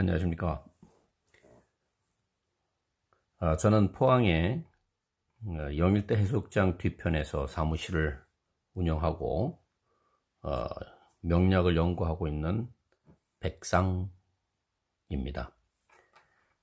안녕하십니까. 아, 저는 포항의 어, 영일대 해수욕장 뒤편에서 사무실을 운영하고 어, 명략을 연구하고 있는 백상입니다.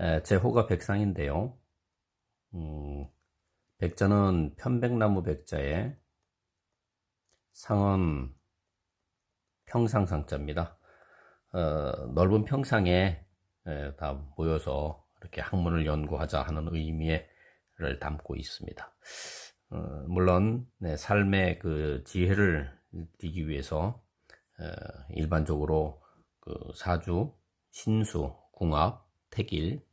에, 제 호가 백상인데요. 음, 백자는 편백나무 백자에 상은 평상상자입니다. 어, 넓은 평상에 에, 다 모여서 이렇게 학문을 연구하자 하는 의미를 담고 있습니다. 어, 물론 네, 삶의 그 지혜를 띠기 위해서 어, 일반적으로 그 사주, 신수, 궁합, 택일,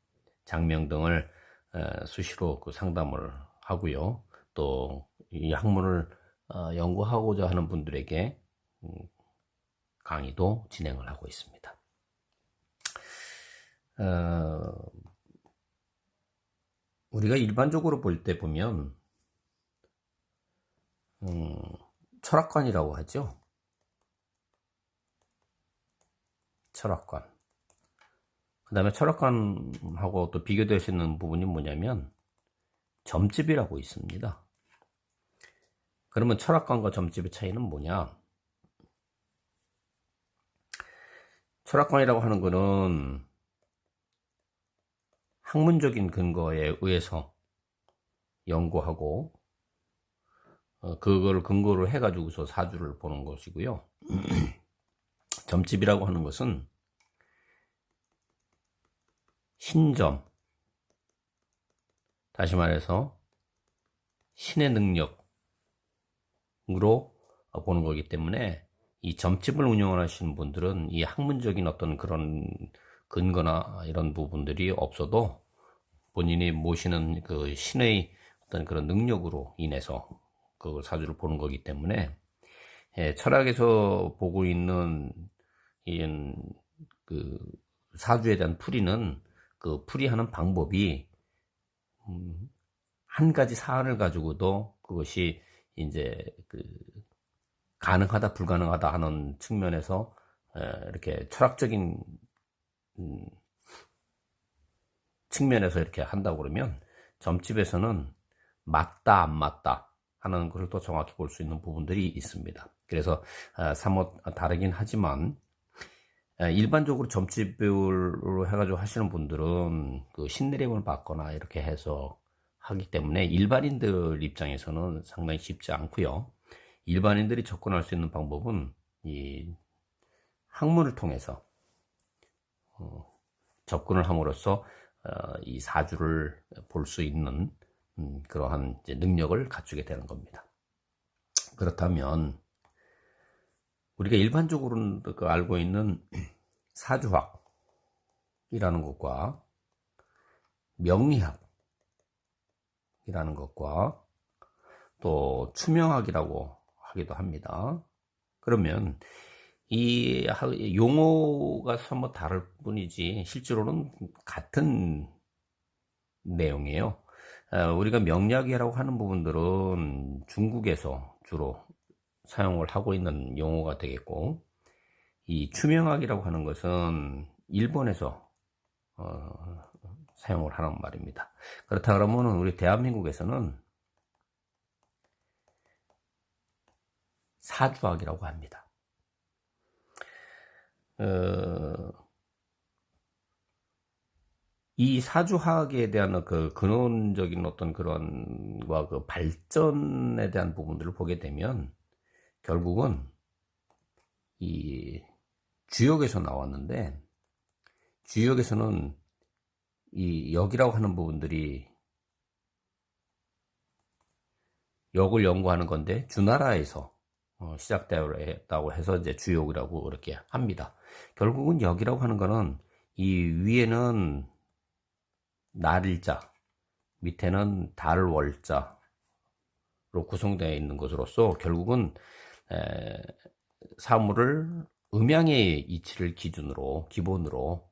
장명 등을 어, 수시로 그 상담을 하고요. 또 이 학문을 어, 연구하고자 하는 분들에게 음, 강의도 진행을 하고 있습니다. 어, 우리가 일반적으로 볼 때 보면 음, 철학관이라고 하죠. 철학관. 그 다음에 철학관하고 또 비교될 수 있는 부분이 뭐냐면 점집이라고 있습니다. 그러면 철학관과 점집의 차이는 뭐냐? 철학관이라고 하는 것은 학문적인 근거에 의해서 연구하고 어, 그걸 근거로 해가지고서 사주를 보는 것이고요. 점집이라고 하는 것은 신점, 다시 말해서 신의 능력으로 보는 거기 때문에 이 점집을 운영하시는 분들은 이 학문적인 어떤 그런 근거나 이런 부분들이 없어도 본인이 모시는 그 신의 어떤 그런 능력으로 인해서 그 사주를 보는 거기 때문에 예, 철학에서 보고 있는 이그 사주에 대한 풀이는 그 풀이하는 방법이 음, 한 가지 사안을 가지고도 그것이 이제 그 가능하다 불가능하다 하는 측면에서 이렇게 철학적인 음, 측면에서 이렇게 한다고 그러면 점집에서는 맞다 안 맞다 하는 것을 또 정확히 볼 수 있는 부분들이 있습니다. 그래서 사뭇 다르긴 하지만 일반적으로 점집으로 해가지고 하시는 분들은 그 신내림을 받거나 이렇게 해서 하기 때문에 일반인들 입장에서는 상당히 쉽지 않고요. 일반인들이 접근할 수 있는 방법은 이 학문을 통해서 어, 접근을 함으로써 어, 이 사주를 볼 수 있는 음, 그러한 능력을 갖추게 되는 겁니다. 그렇다면 우리가 일반적으로 그 알고 있는 사주학이라는 것과 명리학이라는 것과 또 추명학이라고 하기도 합니다. 그러면 이 용어가 somewhat 다를 뿐이지 실제로는 같은 내용이에요. 어, 우리가 명리학이라고 하는 부분들은 중국에서 주로 사용을 하고 있는 용어가 되겠고 이 추명학이라고 하는 것은 일본에서 어, 사용을 하는 말입니다. 그렇다 그러면 우리 대한민국에서는 사주학이라고 합니다. 어, 이 사주학에 대한 그 근원적인 어떤 그런 그 발전에 대한 부분들을 보게 되면 결국은 이 주역에서 나왔는데 주역에서는 이 역이라고 하는 부분들이 역을 연구하는 건데 주나라에서 어, 시작되었다고 해서 이제 주역이라고 이렇게 합니다. 결국은 역이라고 하는 거는 이 위에는 날일자, 밑에는 달월자로 구성되어 있는 것으로서 결국은 에, 사물을 음양의 이치를 기준으로 기본으로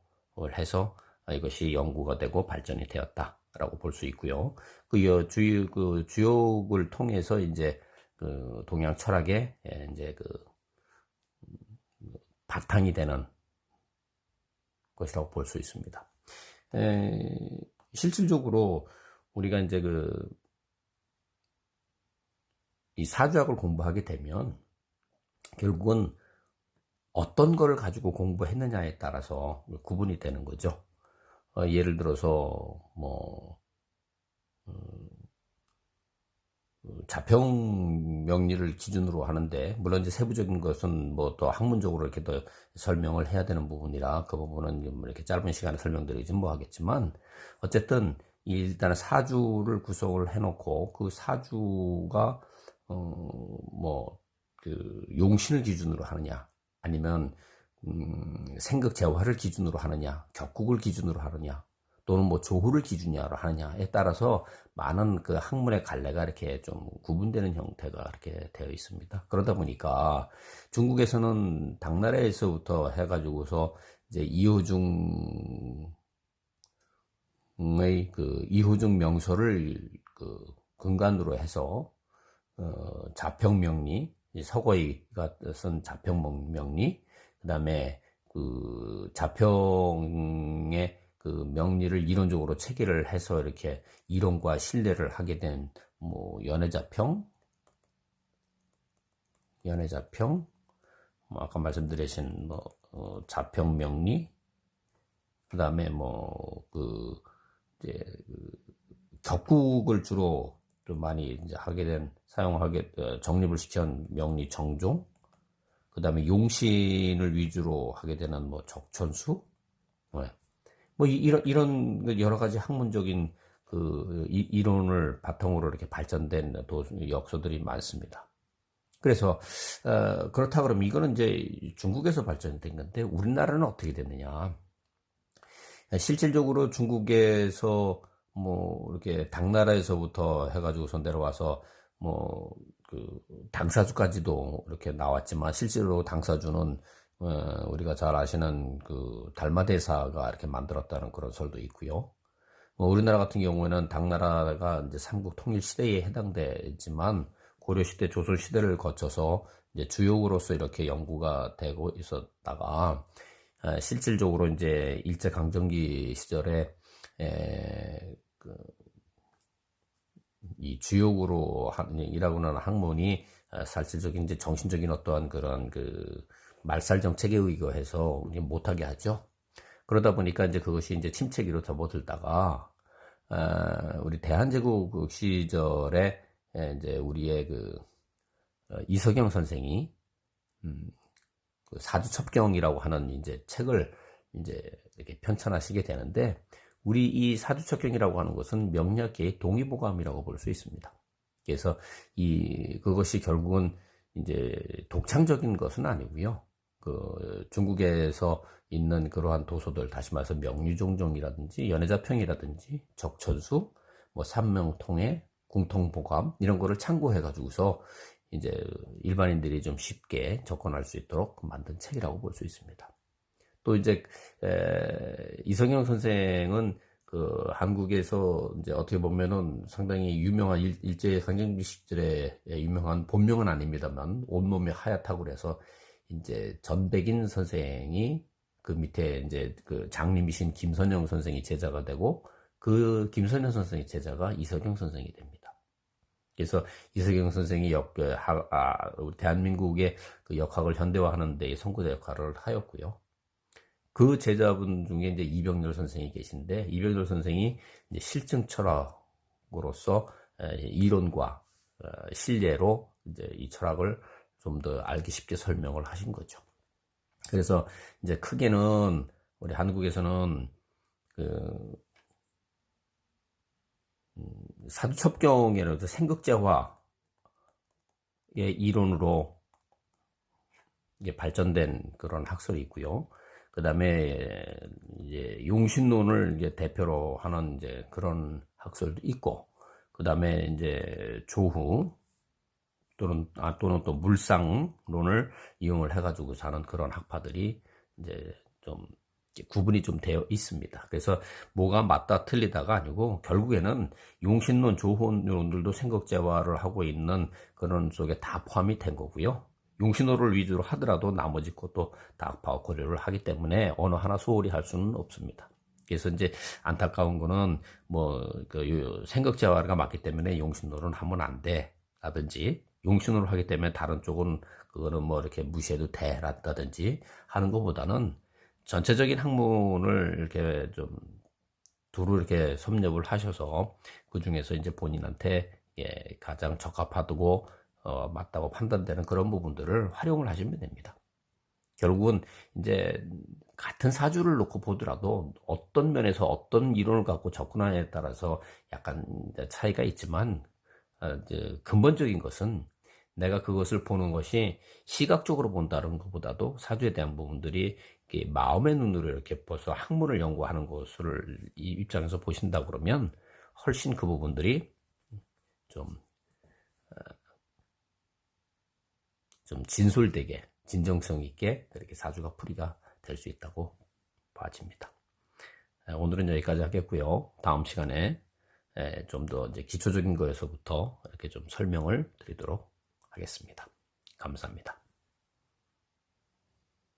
해서 이것이 연구가 되고 발전이 되었다라고 볼 수 있고요. 그그 주역을 통해서 이제 그 동양 철학의 예, 이제 그 바탕이 되는 것이라고 볼 수 있습니다. 에, 실질적으로 우리가 이제 그, 이 사주학을 공부하게 되면 결국은 어떤 거를 가지고 공부했느냐에 따라서 구분이 되는 거죠. 어, 예를 들어서 뭐 음, 자평 명리를 기준으로 하는데 물론 이제 세부적인 것은 뭐 또 학문적으로 이렇게 더 설명을 해야 되는 부분이라 그 부분은 뭐 이렇게 짧은 시간에 설명드리지 뭐 하겠지만 어쨌든 일단은 사주를 구성을 해놓고 그 사주가 어뭐 그 용신을 기준으로 하느냐 아니면 음, 생극 재화를 기준으로 하느냐 격국을 기준으로 하느냐 또는 뭐 조후를 기준으로 하느냐에 따라서 많은 그 학문의 갈래가 이렇게 좀 구분되는 형태가 이렇게 되어 있습니다. 그러다 보니까 중국에서는 당나라에서부터 해가지고서 이제 이호중의 그 이호중 명소를 그 근간으로 해서 어, 자평명리 서거이가 쓴 자평명리 그 다음에 그 자평의 그 명리를 이론적으로 체계를 해서 이렇게 이론과 신뢰를 하게 된 뭐 연애자평, 연애자평, 뭐 아까 말씀드리신 뭐 어, 자평 명리, 그 다음에 뭐 그 이제 그 격국을 주로 좀 많이 이제 하게 된 사용하게 어, 정립을 시킨 명리 정종, 그 다음에 용신을 위주로 하게 되는 뭐 적천수, 네. 뭐 이 런 이런 그 여러 가지 학문적인 그 이론을 바탕으로 이렇게 발전된 도 역소들이 많습니다. 그래서 어, 그렇다 그러면 이거는 이제 중국에서 발전된 건데 우리나라는 어떻게 됐느냐? 실질적으로 중국에서 뭐 이렇게 당나라에서부터 해가지고서 내려와서 뭐 그 당사주까지도 이렇게 나왔지만 실제로 당사주는 어, 우리가 잘 아시는 그 달마대사가 이렇게 만들었다는 그런 설도 있고요. 뭐 우리나라 같은 경우에는 당나라가 이제 삼국 통일 시대에 해당되지만 고려 시대, 조선 시대를 거쳐서 이제 주역으로서 이렇게 연구가 되고 있었다가 어, 실질적으로 이제 일제 강점기 시절에 에, 그, 이 주역으로 일하고 는 학문이 어, 실질적인 이제 정신적인 어떠한 그런 그 말살 정책에 의거해서 못하게 하죠. 그러다 보니까 이제 그것이 이제 침체기로 접어들다가 어, 우리 대한제국 시절에 이제 우리의 그 어, 이석영 선생이 음, 그 사주첩경이라고 하는 이제 책을 이제 이렇게 편찬하시게 되는데 우리 이 사주첩경이라고 하는 것은 명략계의 동의보감이라고 볼 수 있습니다. 그래서 이 그것이 결국은 이제 독창적인 것은 아니고요. 그 중국에서 있는 그러한 도서들 다시 말해서 명류종종이라든지 연애자평이라든지 적천수 뭐 삼명통해 궁통보감 이런 거를 참고해 가지고서 이제 일반인들이 좀 쉽게 접근할 수 있도록 만든 책이라고 볼 수 있습니다. 또 이제 에, 이성영 선생은 그 한국에서 이제 어떻게 보면은 상당히 유명한 일, 제 강점기 시절에 유명한 본명은 아닙니다만 온몸이 하얗다고 그래서 이제 전백인 선생이 그 밑에 이제 그 장님이신 김선영 선생이 제자가 되고 그 김선영 선생의 제자가 이석영 선생이 됩니다. 그래서 이석영 선생이 역, 그, 하, 아, 대한민국의 그 역학을 현대화하는 데 선구자 역할을 하였고요. 그 제자분 중에 이제 이병렬 선생이 계신데 이병렬 선생이 이제 실증 철학으로서 이론과 어, 실례로 이제 이 철학을 좀 더 알기 쉽게 설명을 하신 거죠. 그래서 이제 크게는 우리 한국에서는 그 음, 사두첩경이라는 생극제화의 이론으로 발전된 그런 학설이 있고요. 그 다음에 이제 용신론을 이제 대표로 하는 이제 그런 학설도 있고, 그 다음에 이제 조후, 또는 아, 또는 또 물상론을 이용을 해가지고 사는 그런 학파들이 이제 좀 구분이 좀 되어 있습니다. 그래서 뭐가 맞다 틀리다가 아니고 결국에는 용신론, 조혼론들도 생각재화를 하고 있는 그런 속에 다 포함이 된 거고요. 용신호를 위주로 하더라도 나머지 것도 다 고려를 하기 때문에 어느 하나 소홀히 할 수는 없습니다. 그래서 이제 안타까운 거는 뭐 그 생각재활가 맞기 때문에 용신호를 하면 안 돼. 라든지 용신호를 하기 때문에 다른 쪽은 그거는 뭐 이렇게 무시해도 돼. 라든지 하는 것보다는 전체적인 학문을 이렇게 좀 두루 이렇게 섭렵을 하셔서 그 중에서 이제 본인한테 예, 가장 적합하고 어, 맞다고 판단되는 그런 부분들을 활용을 하시면 됩니다. 결국은 이제 같은 사주를 놓고 보더라도 어떤 면에서 어떤 이론을 갖고 접근하느냐에 따라서 약간 차이가 있지만 어, 근본적인 것은 내가 그것을 보는 것이 시각적으로 본다는 것보다도 사주에 대한 부분들이 마음의 눈으로 이렇게 벌써 학문을 연구하는 것을 이 입장에서 보신다 그러면 훨씬 그 부분들이 좀, 어, 좀 진솔되게 진정성 있게 그렇게 사주가 풀이가 될 수 있다고 봐집니다. 오늘은 여기까지 하겠고요. 다음 시간에 좀더 기초적인 거에서부터 이렇게 좀 설명을 드리도록 하겠습니다. 감사합니다.